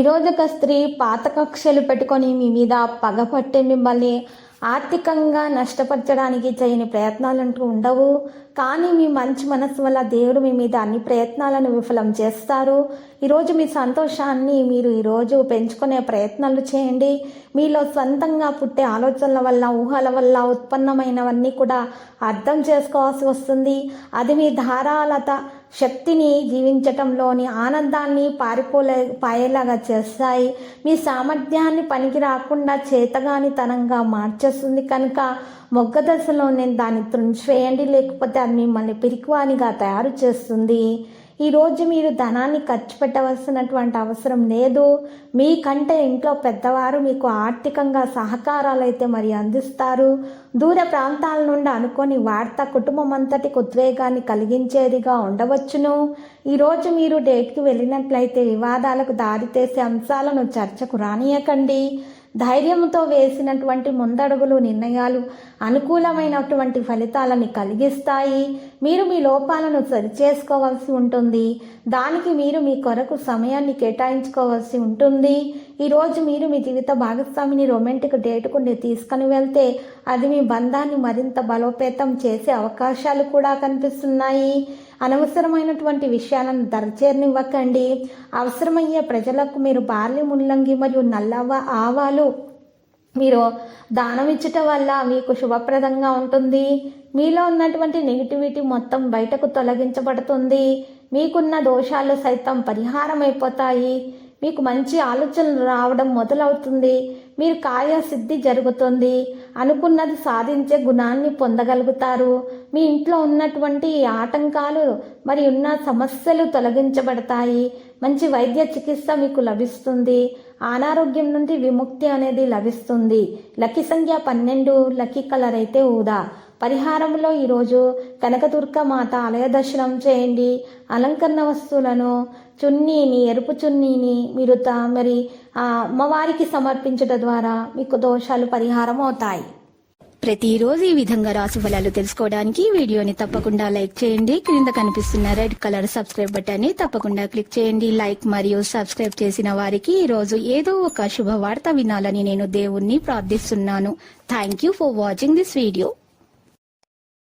ఈరోజు ఒక స్త్రీ పాత కక్షలు పెట్టుకొని మీ మీద పగపట్టి మిమ్మల్ని ఆర్థికంగా నష్టపరచడానికి చేయని ప్రయత్నాలంటూ ఉండవు. కానీ మీ మంచి మనసు వల్ల దేవుడు మీ మీద అన్ని ప్రయత్నాలను విఫలం చేస్తారు. ఈరోజు మీ సంతోషాన్ని మీరు ఈరోజు పెంచుకునే ప్రయత్నాలు చేయండి. మీలో సొంతంగా పుట్టే ఆలోచనల వల్ల ఊహల వల్ల ఉత్పన్నమైనవన్నీ కూడా అర్థం చేసుకోవాల్సి వస్తుంది. అది మీ ధారాళత శక్తిని జీవించటంలోని ఆనందాన్ని పారిపోలే పాయేలాగా చేస్తాయి. మీ సామర్థ్యాన్ని పనికి రాకుండా చేతగానితనంగా మార్చేస్తుంది. కనుక మొగ్గ దశలో నేను దాన్ని తుంచివేయండి లేకపోతే అది మిమ్మల్ని పిరికివానిగా తయారు చేస్తుంది. ఈరోజు మీరు ధనాన్ని ఖర్చు పెట్టవలసినటువంటి అవసరం లేదు. మీకంటే ఇంట్లో పెద్దవారు మీకు ఆర్థికంగా సహకారాలు అయితే మరి అందిస్తారు. దూర ప్రాంతాల నుండి అనుకొని వార్త కుటుంబం అంతటికి ఉద్వేగాన్ని కలిగించేదిగా ఉండవచ్చును. ఈరోజు మీరు డేట్కి వెళ్ళినట్లయితే వివాదాలకు దారితీసే అంశాలను చర్చకు రానియకండి. ధైర్యంతో వేసినటువంటి ముందడుగులు నిర్ణయాలు అనుకూలమైనటువంటి ఫలితాలని కలిగిస్తాయి. మీరు మీ లోపాలను సరిచేసుకోవాల్సి ఉంటుంది. దానికి మీరు మీ కొరకు సమయాన్ని కేటాయించుకోవాల్సి ఉంటుంది. ఈరోజు మీరు మీ జీవిత భాగస్వామిని రొమాంటిక్ డేట్కు తీసుకుని వెళ్తే అది మీ బంధాన్ని మరింత బలోపేతం చేసే అవకాశాలు కూడా కనిపిస్తున్నాయి. అనవసరమైనటువంటి విషయాలను దరచేరనివ్వకండి. అవసరమయ్యే ప్రజలకు మీరు బార్లీ ముల్లంగి మరియు నల్లవ ఆవాలు మీరు దానం ఇచ్చటం వల్ల మీకు శుభప్రదంగా ఉంటుంది. మీలో ఉన్నటువంటి నెగిటివిటీ మొత్తం బయటకు తొలగించబడుతుంది. మీకున్న దోషాలు సైతం పరిహారం అయిపోతాయి మీకు మంచి ఆలోచనలు రావడం మొదలవుతుంది. మీరు కార్య సిద్ధి జరుగుతుంది. అనుకున్నది సాధించే గుణాన్ని పొందగలుగుతారు. మీ ఇంట్లో ఉన్నటువంటి ఆటంకాలు మరి ఉన్న సమస్యలు తొలగించబడతాయి. మంచి వైద్య చికిత్స మీకు లభిస్తుంది. అనారోగ్యం నుండి విముక్తి అనేది లభిస్తుంది. లక్కీ సంఖ్య పన్నెండు లక్కీ కలర్ అయితే ఊదా. పరిహారంలో ఈరోజు కనకదుర్గ మాత ఆలయ దర్శనం చేయండి. అలంకరణ వస్తువులను చున్నీని ఎరుపు చున్నీని మీరు తా మరి ఆ అమ్మవారికి సమర్పించడం ద్వారా మీకు దోషాలు పరిహారం అవుతాయి. ప్రతిరోజు ఈ విధంగా రాసు ఫలాలు తెలుసుకోవడానికి వీడియోని తప్పకుండా లైక్ చేయండి. క్రింద కనిపిస్తున్న రెడ్ కలర్ సబ్స్క్రైబ్ బటన్ని తప్పకుండా క్లిక్ చేయండి. లైక్ మరియు సబ్స్క్రైబ్ చేసిన వారికి ఈ రోజు ఏదో ఒక శుభవార్త వినాలని నేను దేవుణ్ణి ప్రార్థిస్తున్నాను. Thank you for watching this video